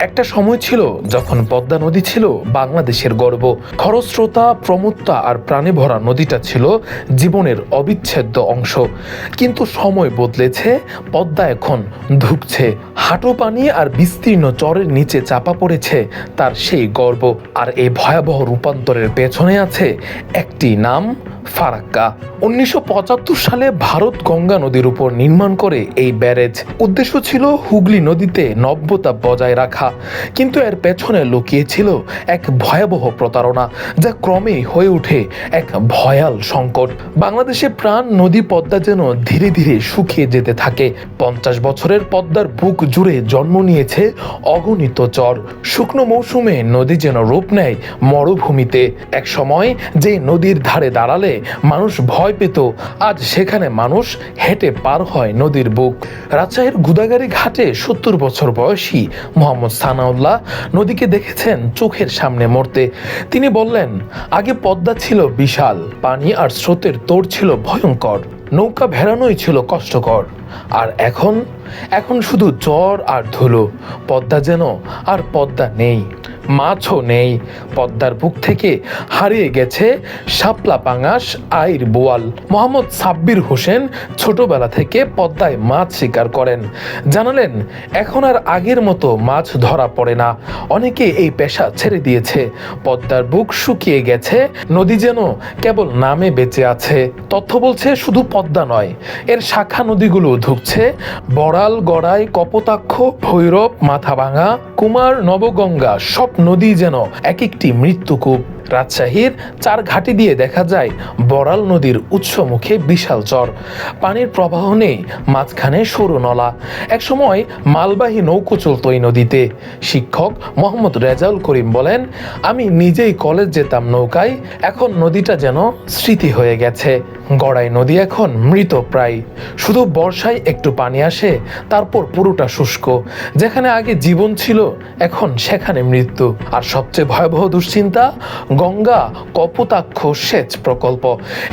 একটা সময় ছিল যখন পদ্মা নদী ছিল বাংলাদেশের গর্ব। খরস্রোতা, প্রমত্তা আর প্রাণে ভরা নদীটা ছিল জীবনের অবিচ্ছেদ্য অংশ। কিন্তু সময় বদলেছে, পদ্মা এখন ধুকছে হাঁটু পানি আর বিস্তীর্ণ চরের নিচে চাপা পড়েছে তার সেই গর্ব। আর এই ভয়াবহ রূপান্তরের পেছনে আছে একটি নাম ফারাক্কা। উনিশশো পঁচাত্তর সালে ভারত গঙ্গা নদীর উপর নির্মাণ করে এই ব্যারেজ। উদ্দেশ্য ছিল হুগলি নদীতে নব্যতা বজায় রাখা। কিন্তু এর পেছনে লুকিয়ে ছিল এক ভয়াবহ প্রতারণা, যা ক্রমেই হয়ে ওঠে এক ভয়াল সংকট। বাংলাদেশে প্রাণ নদী পদ্মা যেন ধীরে ধীরে শুকিয়ে যেতে থাকে। পঞ্চাশ বছরের পদ্মার বুক জুড়ে জন্ম নিয়েছে অগণিত চর। শুকনো মৌসুমে নদী যেন রূপ নেয় মরুভূমিতে। এক সময় যে নদীর ধারে দাঁড়ালে মানুষ ভয় পেত। আজ সেখানে মানুষ হেঁটে পার হয় নদীর বুক। রাজশাহীর গুদাগাড়ি ঘাটে সত্তর বছর বয়সী মোহাম্মদ সানাউল্লাহ নদীকে দেখেছেন চোখের সামনে মরতে। তিনি বললেন, আগে পদ্মা ছিল বিশাল, পানি আর স্রোতের তোড় ছিল ভয়ঙ্কর, নৌকা ভেড়ানোই ছিল কষ্টকর। আর এখন? এখন শুধু জ্বর আর ধুলো, পদ্মা যেন আর পদ্মা নেই। মাছও নেই। পদ্মার বুক থেকে হারিয়ে গেছে শাপলা পাঙাশ আইর বোয়াল। মোহাম্মদ সাব্বির হোসেন ছোটবেলা থেকে পদ্মায় মাছ শিকার করেন। জানালেন, এখন আর আগের মতো মাছ ধরা পড়ে না। অনেকে এই পেশা ছেড়ে দিয়েছে। পদ্মার বুক শুকিয়ে গেছে, নদী যেন কেবল নামে বেঁচে আছে। তথ্য বলছে শুধু পদ্মা নয়, এর শাখা নদীগুলো ধুকছে। বড়াল, গড়াই, কপোতাক্ষ, ভৈরব, মাথাভাঙা কুমার নবগঙ্গা সব নদী যেন এক একটি মৃত্যুকূপ। রাজশাহীর চার ঘাটি দিয়ে দেখা যায় বড়াল নদীর উৎসমুখে বিশাল চর পানির প্রবাহ নেই, মাঝখানে সরু নলা। একসময় মালবাহী নৌকো চলত এই নদীতে। শিক্ষক মোহাম্মদ রেজাউল করিম বলেন, আমি নিজেই কলেজ যেতাম নৌকায়, এখন নদীটা যেন স্মৃতি হয়ে গেছে। গড়াই নদী এখন মৃত প্রায়। শুধু বর্ষায় একটু পানি আসে, তারপর পুরোটা শুষ্ক। যেখানে আগে জীবন ছিল, এখন সেখানে মৃত্যু। আর সবচেয়ে ভয়াবহ দুশ্চিন্তা গঙ্গা, কপোতাক্ষ সেচ প্রকল্প।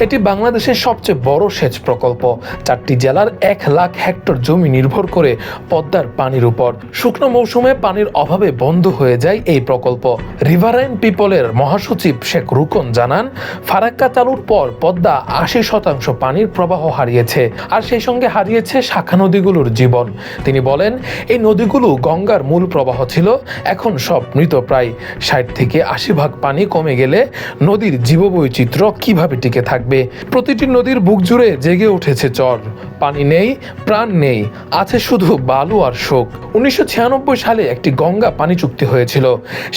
এটি বাংলাদেশের সবচেয়ে বড় সেচ প্রকল্প। চারটি জেলার এক লাখ হেক্টর জমি নির্ভর করে পদ্মার পানির উপর। শুকনো মৌসুমে পানির অভাবে বন্ধ হয়ে যায় এই প্রকল্প। রিভারাইন পিপলের মহাসচিব শেখ রুকন জানান, ফারাক্কা চালুর পর পদ্মা আশি শতাংশ পানির প্রবাহ হারিয়েছে, আর সেই সঙ্গে হারিয়েছে শাখা নদীগুলোর জীবন। তিনি বলেন, এই নদীগুলো গঙ্গার মূল প্রবাহ ছিল, এখন সব মৃতপ্রায় ষাট থেকে আশি ভাগ পানি কমে গেলে নদীর জীববৈচিত্র্য কীভাবে টিকে থাকবে? প্রতিটি নদীর বুক জুড়ে জেগে উঠেছে চর। পানি নেই, প্রাণ নেই, আছে শুধু বালু আর শোক। উনিশশো ছিয়ানব্বই সালে একটি গঙ্গা পানি চুক্তি হয়েছিল।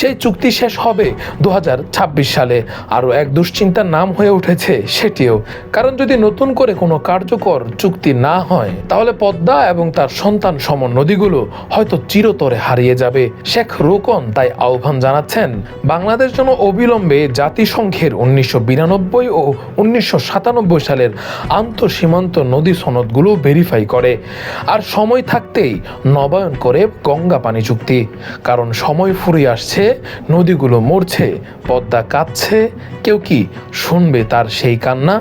সেই চুক্তি শেষ হবে দু হাজার ছাব্বিশ সালে। আরও এক দুশ্চিন্তার নাম হয়ে উঠেছে সেটিও। কারণ যদি নতুন করে কোনো কার্যকর চুক্তি না হয়, তাহলে পদ্মা এবং তার সন্তান সম নদীগুলো হয়তো চিরতরে হারিয়ে যাবে। শেখ রোকন তাই আহ্বান জানাচ্ছেন, বাংলাদেশ যেন অবিলম্বে জাতিসংঘের উনিশশো বিরানব্বই ও উনিশশো সাতানব্বই সালের আন্তঃসীমান্ত নদী সনদগুলো ভেরিফাই করে। আর সময় থাকতেই নবায়ন করে গঙ্গা পানি চুক্তি। কারণ সময় ফুরিয়ে আসছে, নদীগুলো মরছে, পদ্মা কাঁদছে কেউ কি শুনবে তার সেই কান্না?